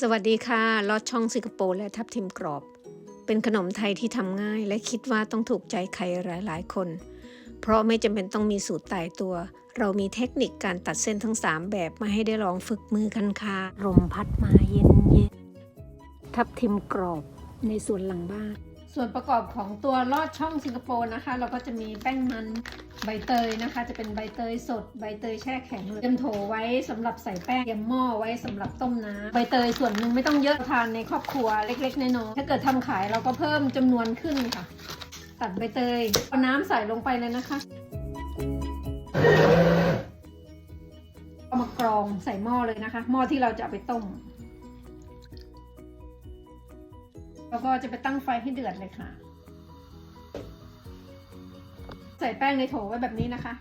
สวัสดีค่ะ ลอดช่องสิงคโปร์และทับทิมกรอบ เป็นขนมไทยที่ทำง่าย และคิดว่าต้องถูกใจใครหลาย ๆ คน เพราะไม่จำเป็นต้องมีสูตรตายตัว เรามีเทคนิคการตัดเส้นทั้ง 3 แบบมาให้ได้ลองฝึกมือกันค่ะลมพัดมาเย็นเย็นทับทิมกรอบในส่วนหลังบ้าน ส่วนประกอบของตัวลอดช่องสิงคโปร์นะคะ เราก็จะมีแป้งมันใบเตยนะคะ จะเป็นใบเตยสด ใบเตยแช่แข็งเตรียมโถไว้สำหรับใส่แป้งเตรียมหม้อไว้สำหรับต้มน้ำใบเตยส่วนหนึ่งไม่ต้องเยอะทานในครอบครัวเล็กๆน้อยๆถ้าเกิดทำขายเราก็เพิ่มจำนวนขึ้นค่ะ ตัดใบเตยเอาน้ำใส่ลงไปเลยนะคะเอามากรองใส่หม้อเลยนะคะ หม้อที่เราจะเอาไปต้ม แล้วก็จะไปตั้งไฟให้เดือดเลยค่ะ ใส่แป้งในโถไว้แบบนี้นะคะ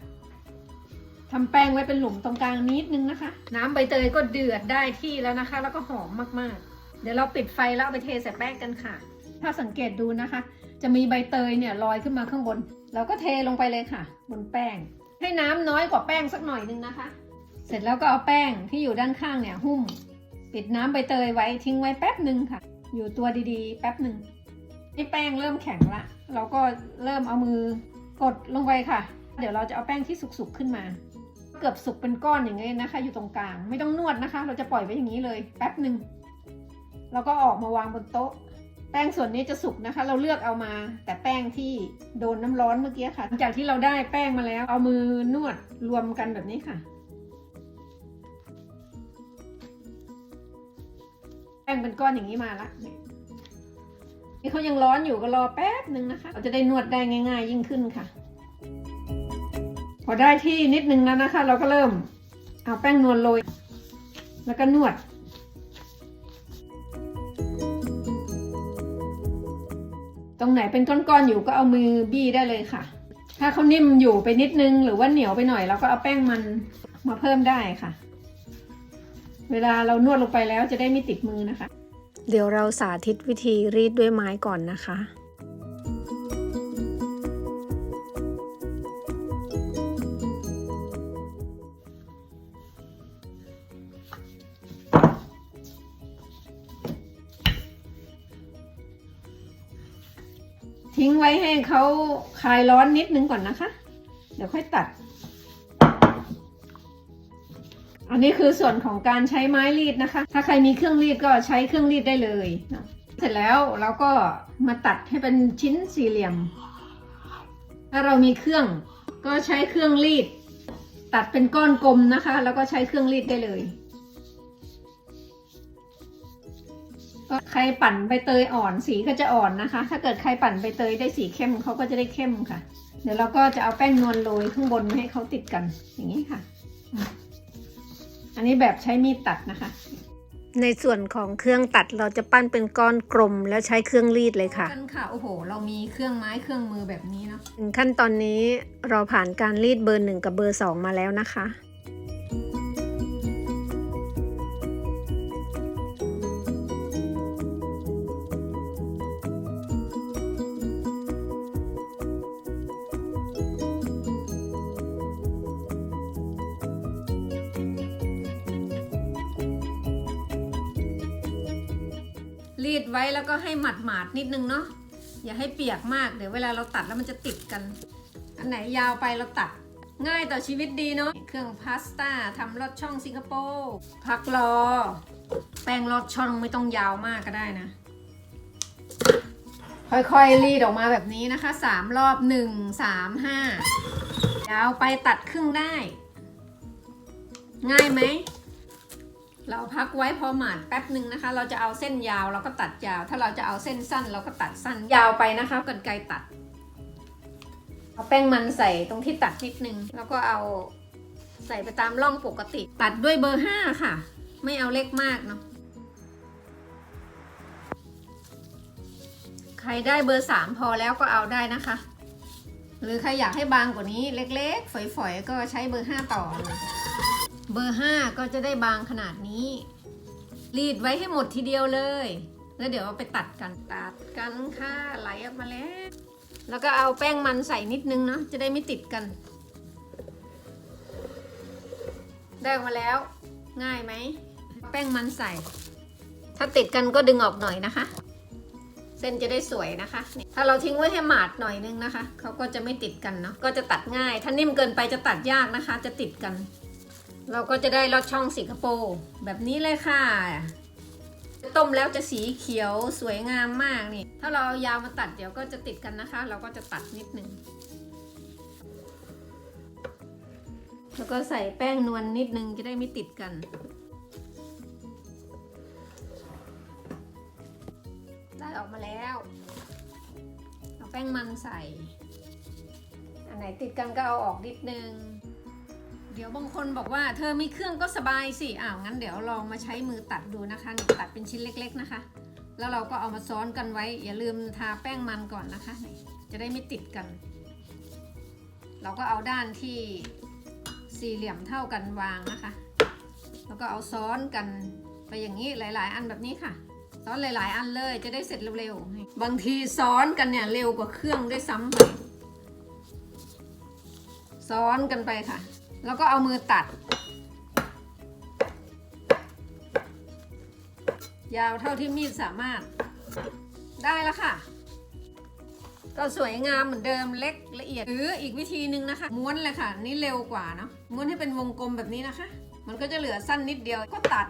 ทำแป้งไว้เป็นหลุมตรงกลางนิดนึงนะคะ น้ำใบเตยก็เดือดได้ที่แล้วนะคะ แล้วก็หอมมากๆ เดี๋ยวเราปิดไฟแล้วไปเทใส่แป้งกันค่ะ ถ้าสังเกตดูนะคะ จะมีใบเตยเนี่ยลอยขึ้นมาข้างบน เราก็เทลงไปเลยค่ะ บนแป้ง ให้น้ำน้อยกว่าแป้งสักหน่อยนึงนะคะ เสร็จแล้วก็เอาแป้งที่อยู่ด้านข้างเนี่ยหุ้ม ปิดน้ำใบเตยไว้ทิ้งไว้แป๊บหนึ่งค่ะ อยู่ตัวดีๆ แป๊บหนึ่งนี่แป้งเริ่มแข็งละ เราก็เริ่มเอามือกดลงไปค่ะ เดี๋ยวเราจะเอาแป้งที่สุกๆขึ้นมา เกือบสุกเป็นก้อนอย่างนี้ยนะคะ อยู่ตรงกลาง ไม่ต้องนวดนะคะ เราจะปล่อยไว้อย่างนี้เลย แป๊บหนึ่งแล้วก็ออกมาวางบนโต๊ะ แป้งส่วนนี้จะสุกนะคะ เราเลือกเอามา แต่แป้งที่โดนน้ำร้อนเมื่อกี้ค่ะหลังจากที่เราได้แป้งมาแล้ว เอามือนวดรวมกันแบบนี้ค่ะ แป้งเป็นก้อนอย่างนี้มาละนี่เขายังร้อนอยู่ก็รอแป๊บหนึ่งนะคะเราจะได้นวดได้ง่าย ๆ ยิ่งขึ้นค่ะ พอได้ที่นิดนึงแล้วนะคะ เราก็เริ่มเอาแป้งนวลโรยแล้วก็นวดตรงไหนเป็นก้อนๆอยู่ก็เอามือบี้ได้เลยค่ะ ถ้าเขานิ่มอยู่ไปนิดนึงหรือว่าเหนียวไปหน่อยเราก็เอาแป้งมันมาเพิ่มได้ค่ะ เวลาเรานวดลงไปแล้วจะได้ไม่ติดมือนะคะ เดี๋ยวเราสาธิตวิธีรีดด้วยไม้ก่อนนะคะทิ้งไว้ให้เขาคลายร้อนนิดนึงก่อนนะคะ เดี๋ยวค่อยตัด อันนี้คือส่วนของการใช้ไม้รีดนะคะ ถ้าใครมีเครื่องรีดก็ใช้เครื่องรีดได้เลยเสร็จแล้วเราก็มาตัดให้เป็นชิ้นสี่เหลี่ยม ถ้าเรามีเครื่องก็ใช้เครื่องรีด ตัดเป็นก้อนกลมนะคะ แล้วก็ใช้เครื่องรีดได้เลยก็ใครปั่นใบเตยอ่อนสีก็จะอ่อนนะคะ ถ้าเกิดใครปั่นใบเตยได้สีเข้มเขาก็จะได้เข้มค่ะ เดี๋ยวเราก็จะเอาแป้งนวลโรยข้างบนม่ให้เขาติดกันอย่างนี้ค่ะ อันนี้แบบใช้มีดตัดนะคะ ในส่วนของเครื่องตัดเราจะปั้นเป็นก้อนกลม แล้วใช้เครื่องรีดเลยค่ะกันค่ะ โอ้โห เรามีเครื่องไม้เครื่องมือแบบนี้เนาะ ถึงขั้นตอนนี้เราผ่านการรีดเบอร์หนึ่งกับเบอร์สองมาแล้วนะคะ รีดไว้แล้วก็ให้หมาดหมาดนิดนึงเนาะอย่าให้เปียกมากเดี๋ยวเวลาเราตัดแล้วมันจะติดกัน อันไหนยาวไปเราตัด ง่ายต่อชีวิตดีเนาะเครื่องพาสต้าทำลอดช่องสิงคโปร์พักรอ แป้งลอดช่องไม่ต้องยาวมากก็ได้นะ ค่อยๆรีดออกมาแบบนี้นะคะสามรอบหนึ่งสามห้ายาวไปตัดครึ่งได้ ง่ายไหม เราพักไว้พอหมาดแป๊บหนึ่งนะคะ เราจะเอาเส้นยาวเราก็ตัดยาว ถ้าเราจะเอาเส้นสั้นเราก็ตัดสั้นยาวไปนะคะกันไกรตัด เอาแป้งมันใส่ตรงที่ตัดนิดนึง แล้วก็เอาใส่ไปตามร่องปกติ ตัดด้วยเบอร์ห้าค่ะ ไม่เอาเล็กมากเนาะใครได้เบอร์สามพอแล้วก็เอาได้นะคะ หรือใครอยากให้บางกว่านี้เล็กๆ ฝอยๆ ก็ใช้เบอร์ห้าต่อ เบอร์ห้าก็จะได้บางขนาดนี้ รีดไว้ให้หมดทีเดียวเลย แล้วเดี๋ยวเอาไปตัดกัน ตัดกันค่ะไหลออกมาแล้ว แล้วก็เอาแป้งมันใส่นิดนึงเนาะจะได้ไม่ติดกัน ได้ออกมาแล้ว ง่ายไหม แป้งมันใส่ ถ้าติดกันก็ดึงออกหน่อยนะคะ เส้นจะได้สวยนะคะ ถ้าเราทิ้งไว้ให้หมาดหน่อยนึงนะคะ เขาก็จะไม่ติดกันเนาะ ก็จะตัดง่าย ถ้านิ่มเกินไปจะตัดยากนะคะ จะติดกัน เราก็จะได้ลอดช่องสิงคโปร์แบบนี้เลยค่ะ ต้มแล้วจะสีเขียวสวยงามมากนี่ ถ้าเราเอายาวมาตัดเดี๋ยวก็จะติดกันนะคะ เราก็จะตัดนิดนึง แล้วก็ใส่แป้งนวลนิดนึงจะได้ไม่ติดกันได้ออกมาแล้ว เอาแป้งมันใส่ อันไหนติดกันก็เอาออกนิดนึง เดี๋ยวบางคนบอกว่าเธอมีเครื่องก็สบายสิอ้าวงั้นเดี๋ยวลองมาใช้มือตัดดูนะคะตัดเป็นชิ้นเล็ก ๆนะคะ แล้วเราก็เอามาซ้อนกันไว้ อย่าลืมทาแป้งมันก่อนนะคะ จะได้ไม่ติดกัน เราก็เอาด้านที่สี่เหลี่ยมเท่ากันวางนะคะ แล้วก็เอาซ้อนกันไปอย่างนี้หลาย ๆ อันแบบนี้ค่ะ ซ้อนหลาย ๆ อันเลยจะได้เสร็จเร็วๆ บางทีซ้อนกันเนี่ยเร็วกว่าเครื่องด้วยซ้ำไปซ้อนกันไปค่ะ แล้วก็เอามือตัด ยาวเท่าที่มีดสามารถได้แล้วค่ะ ก็สวยงามเหมือนเดิมเล็กละเอียดหรืออีกวิธีหนึ่งนะคะ ม้วนเลยค่ะ นี่เร็วกว่าเนาะม้วนให้เป็นวงกลมแบบนี้นะคะ มันก็จะเหลือสั้นนิดเดียวก็ตัด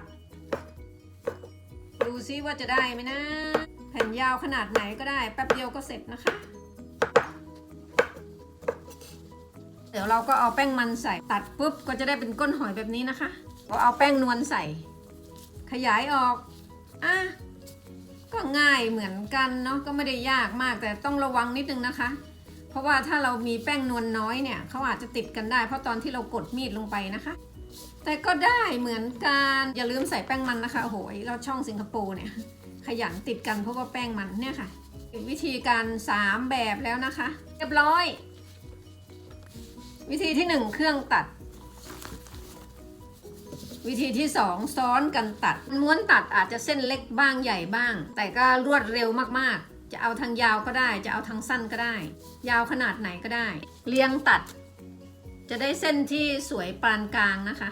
ดูซิว่าจะได้ไหมนะ แผ่นยาวขนาดไหนก็ได้ แป๊บเดียวก็เสร็จนะคะ ดี๋ยวเราก็เอาแป้งมันใส่ตัดปุ๊บก็จะได้เป็นก้นหอยแบบนี้นะคะก็เอาแป้งนวลใส่ ขยายออกอะก็ง่ายเหมือนกันเนาะก็ไม่ได้ยากมากแต่ต้องระวังนิดนึงนะคะ เพราะว่าถ้าเรามีแป้งนวลน้อยเนี่ยเขาอาจจะติดกันได้ เพราะตอนที่เรากดมีดลงไปนะคะ แต่ก็ได้เหมือนกันอย่าลืมใส่แป้งมันนะคะโอ้โหเราช่องสิงคโปร์เนี่ยขยันติดกันเพราะว่าแป้งมันเนี่ยค่ะวิธีการ 3 แบบแล้วนะคะ เรียบร้อย วิธีที่1เครื่องตัด วิธีที่2ซ้อนกันตัด ม้วนตัดอาจจะเส้นเล็กบ้างใหญ่บ้าง แต่ก็รวดเร็วมากๆ จะเอาทางยาวก็ได้ จะเอาทางสั้นก็ได้ ยาวขนาดไหนก็ได้ เรียงตัด จะได้เส้นที่สวยปานกลางนะคะ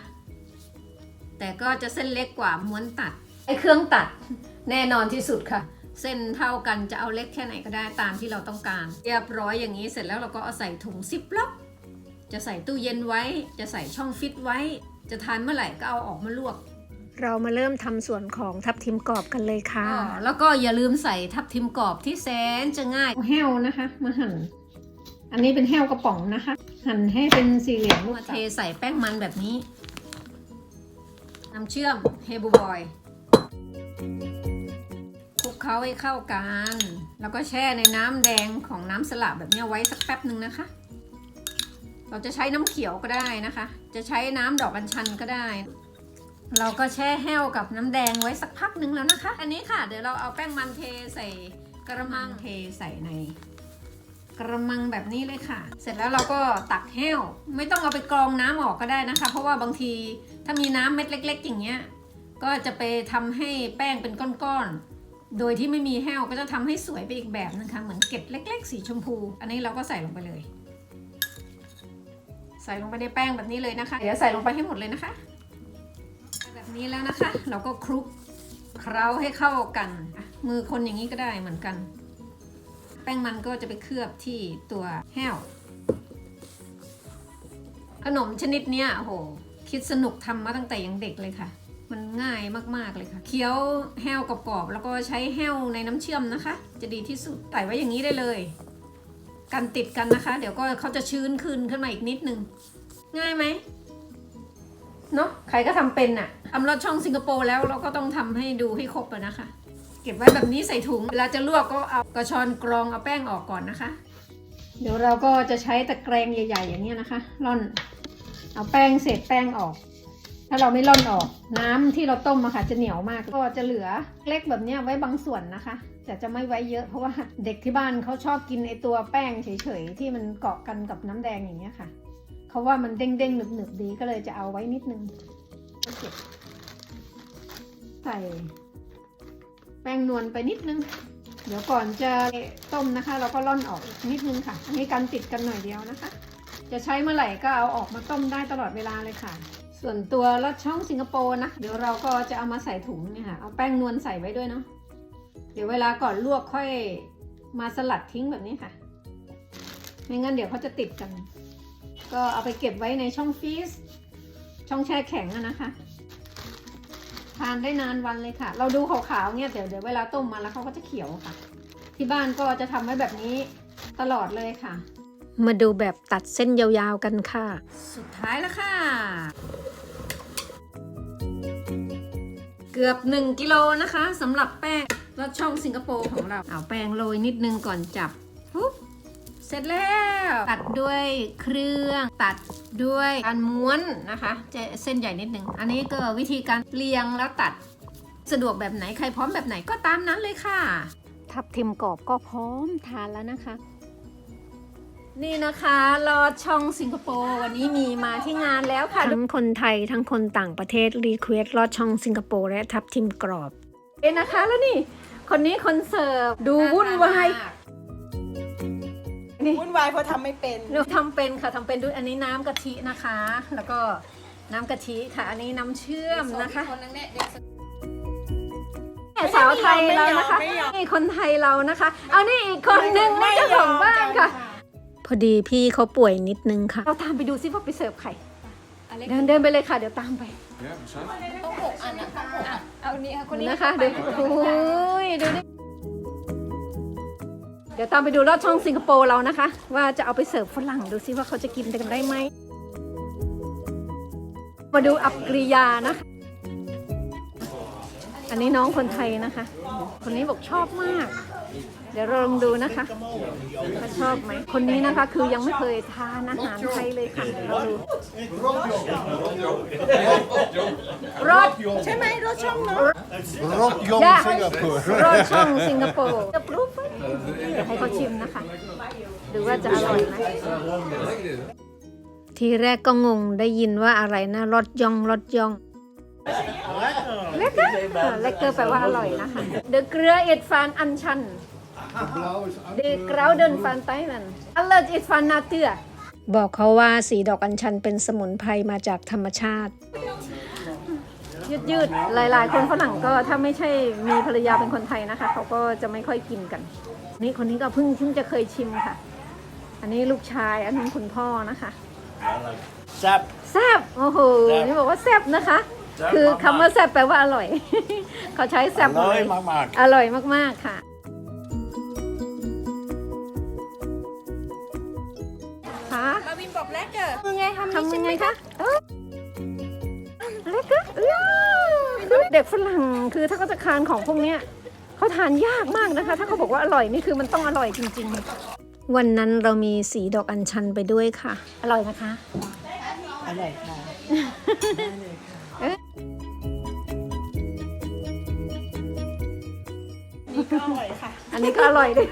แต่ก็จะเส้นเล็กกว่าม้วนตัดไอ้เครื่องตัดแน่นอนที่สุดค่ะ เส้นเท่ากันจะเอาเล็กแค่ไหนก็ได้ตามที่เราต้องการ เรียบร้อยอย่างนี้เสร็จแล้วเราก็เอาใส่ถุงซิปล็อก จะใส่ตู้เย็นไว้ จะใส่ช่องฟิตไว้ จะทานเมื่อไหร่ก็เอาออกมาลวก เรามาเริ่มทำส่วนของทับทิมกรอบกันเลยค่ะอ๋อแล้วก็อย่าลืมใส่ทับทิมกรอบที่แสนจะง่ายแห้วนะคะมาหั่น อันนี้เป็นแห้วกระป๋องนะคะ หั่นให้เป็นสี่เหลี่ยมลูกเทใส่แป้งมันแบบนี้ น้ำเชื่อมเฮบูบอยคลุกเคล้าให้เข้ากัน แล้วก็แช่ในน้ำแดงของน้ำสลัดแบบนี้ไว้สักแป๊บหนึ่งนะคะ เราจะใช้น้ำเขียวก็ได้นะคะ จะใช้น้ำดอกอัญชันก็ได้ เราก็แช่แห้วกับน้ำแดงไว้สักพักหนึ่งแล้วนะคะ อันนี้ค่ะ เดี๋ยวเราเอาแป้งมันเทใส่กระมังเทใส่ในกระมังแบบนี้เลยค่ะ เสร็จแล้วเราก็ตักแห้ว ไม่ต้องเอาไปกรองน้ำออกก็ได้นะคะ เพราะว่าบางทีถ้ามีน้ำเม็ดเล็ก ๆ อย่างเงี้ย ก็จะไปทำให้แป้งเป็นก้อนๆ โดยที่ไม่มีแห้วก็จะทำให้สวยไปอีกแบบนะคะ เหมือนเกล็ดเล็ก ๆ สีชมพู อันนี้เราก็ใส่ลงไปเลย ใส่ลงไปในแป้งแบบนี้เลยนะคะ เดี๋ยวใส่ลงไปให้หมดเลยนะคะ แบบนี้แล้วนะคะ เราก็คลุกเคล้าให้เข้ากัน มือคนอย่างนี้ก็ได้เหมือนกัน แป้งมันก็จะไปเคลือบที่ตัวแห้ว ขนมชนิดเนี้ยโอ้โหคิดสนุกทำมาตั้งแต่ยังเด็กเลยค่ะ มันง่ายมากๆเลยค่ะ เคี้ยวแห้วกรอบๆแล้วก็ใช้แห้วในน้ำเชื่อมนะคะ จะดีที่สุดใส่ไว้อย่างนี้ได้เลย กันติดกันนะคะ เดี๋ยวก็เขาจะชื้นขึ้นขึ้นมาอีกนิดนึง ง่ายไหมเนาะใครก็ทำเป็นอะทำรอดช่องสิงคโปร์แล้วเราก็ต้องทำให้ดูให้ครบอะนะคะ เก็บไว้แบบนี้ใส่ถุง เวลาจะลวกก็เอากระชอนกรองเอาแป้งออกก่อนนะคะ เดี๋ยวเราก็จะใช้ตะแกรงใหญ่ ๆ อย่างนี้ยนะคะร่อน เอาแป้งเศษแป้งออก ถ้าเราไม่ร่อนออก น้ำที่เราต้มอะค่ะจะเหนียวมาก ก็จะเหลือเล็กแบบเนี้ยไว้บางส่วนนะคะ แต่จะไม่ไว้เยอะเพราะว่าเด็กที่บ้านเขาชอบกินไอตัวแป้งเฉยๆที่มันเกาะกันกับน้ำแดงอย่างเงี้ยค่ะเขาว่ามันเด้งๆหนึบๆดีก็เลยจะเอาไว้นิดนึงใส่แป้งนวลไปนิดนึง เดี๋ยวก่อนจะต้มนะคะ เราก็ร่อนออกนิดนึงค่ะ อันนี้กันติดกันหน่อยเดียวนะคะ จะใช้เมื่อไหร่ก็เอาออกมาต้มได้ตลอดเวลาเลยค่ะ ส่วนตัวลอดช่องสิงคโปร์นะ เดี๋ยวเราก็จะเอามาใส่ถุงเนี่ยค่ะ เอาแป้งนวลใส่ไว้ด้วยเนาะ เดี๋ยวเวลาก่อนลวกค่อยมาสลัดทิ้งแบบนี้ค่ะ ไม่งั้นเดี๋ยวเขาจะติดกัน ก็เอาไปเก็บไว้ในช่องฟรีซช่องแช่แข็งอะนะคะ ทานได้นานวันเลยค่ะ เราดูขาวๆเนี่ยเดี๋ยวเดี๋ยวเวลาต้มมาแล้วเขาก็จะเขียวค่ะ ที่บ้านก็จะทำไว้แบบนี้ตลอดเลยค่ะ มาดูแบบตัดเส้นยาวๆกันค่ะ สุดท้ายแล้วค่ะ เกือบ 1 กิโลนะคะสำหรับแป้ง รสช่องสิงคโปร์ของเรา เอาแป้งโรยนิดนึงก่อนจับปุ๊บเสร็จแล้ว ตัดด้วยเครื่องตัดด้วยการม้วนนะคะจะเส้นใหญ่นิดนึง อันนี้ก็วิธีการเรียงแล้วตัดสะดวกแบบไหนใครพร้อมแบบไหนก็ตามนั้นเลยค่ะ ทับทิมกรอบก็พร้อมทานแล้วนะคะ นี่นะคะรอดช่องสิงคโปร์วันนี้มีมาที่งานแล้วค่ะ ทั้งคนไทยทั้งคนต่างประเทศรีเควสลอดช่องสิงคโปร์และทับทิมกรอบเอ็นนะคะแล้วนี่ คนนี้คนเสิร์ฟดูวุ่นวายนี่วุ่นวายเพราะทำไม่เป็นเราทำเป็นค่ะทำเป็นด้วยอันนี้น้ำกะทินะคะ แล้วก็น้ำกะทิค่ะอันนี้น้ำเชื่อมนะคะเนี่ยสาวไทยเรานะคะไม่ยอมนี่คนไทยเรานะคะเอานี่อีกคนหนึ่งนี่เจ้าของบ้านค่ะ พอดีพี่เขาป่วยนิดนึงค่ะ เราตามไปดูซิว่าไปเสิร์ฟใคร เดินเดินไปเลยค่ะ เดี๋ยวตามไปเอานี้ค่ะคนนี้นะคะดูโอ้ยดูดิเดี๋ยวตามไปดูลอดช่องสิงคโปร์เรานะคะ ว่าจะเอาไปเสิร์ฟฝรั่งดูซิว่าเขาจะกินกันได้ไหม มาดูอับกริยานะคะ อันนี้น้องคนไทยนะคะ คนนี้บอกชอบมาก เดี๋ยวเราลองดูนะคะว่าชอบไหม คนนี้นะคะคือยังไม่เคยทานอาหารไทยเลยค่ะเดี๋ยวเราดูรสใช่ไหมรถช่องเนาะ Rock Young Ja. Singapore. รสช่องสิงคโปร์จะปรุบไว้เดี๋ยวให้เขาชิมนะคะดูว่าจะอร่อยไหม ทีแรกก็งงได้ยินว่าอะไรนะรถยองรถยอง เล็กเกอร์เล็กเกอร์แปลว่าอร่อยนะคะเดอะเกลือเอ็ดฟานอันชันเดอะกราวเดนฟานไตนันอัลเลอร์เอ็ดฟานนาเตือบอกเขาว่าสีดอกอัญชันเป็นสมุนไพรมาจากธรรมชาติ ยืดยืดๆหลาย ๆ คนฝรั่งก็ถ้าไม่ใช่มีภรรยาเป็นคนไทยนะคะ เขาก็จะไม่ค่อยกินกัน นี่คนนี้ก็เพิ่งเพิ่งจะเคยชิมค่ะ อันนี้ลูกชายอันนั้นคุณพ่อนะคะแซ่บแซบโอ้โหแซ่บนี่บอกว่าแซบนะคะแซ่บ คือมากๆคำว่าแซบแปลว่าอร่อย เขาใช้แซบอร่อยเลยมากอร่อยมากๆค่ะคะมาวินบอกแรกเกอร์ยังไงทำยังไงคะเอ้ยเล็กก็คือเด็กฝรั่งคือถ้าเขาจะทานของพวกเนี้ยเขาทานยากมากนะคะ ถ้าเขาบอกว่าอร่อยนี่คือมันต้องอร่อยจริงวันนั้นเรามีสีดอกอัญชันไปด้วยค่ะๆอร่อยนะคะ อร่อยค่ะ ก็อร่อยค่ะ อันนี้ก็อร่อยเลย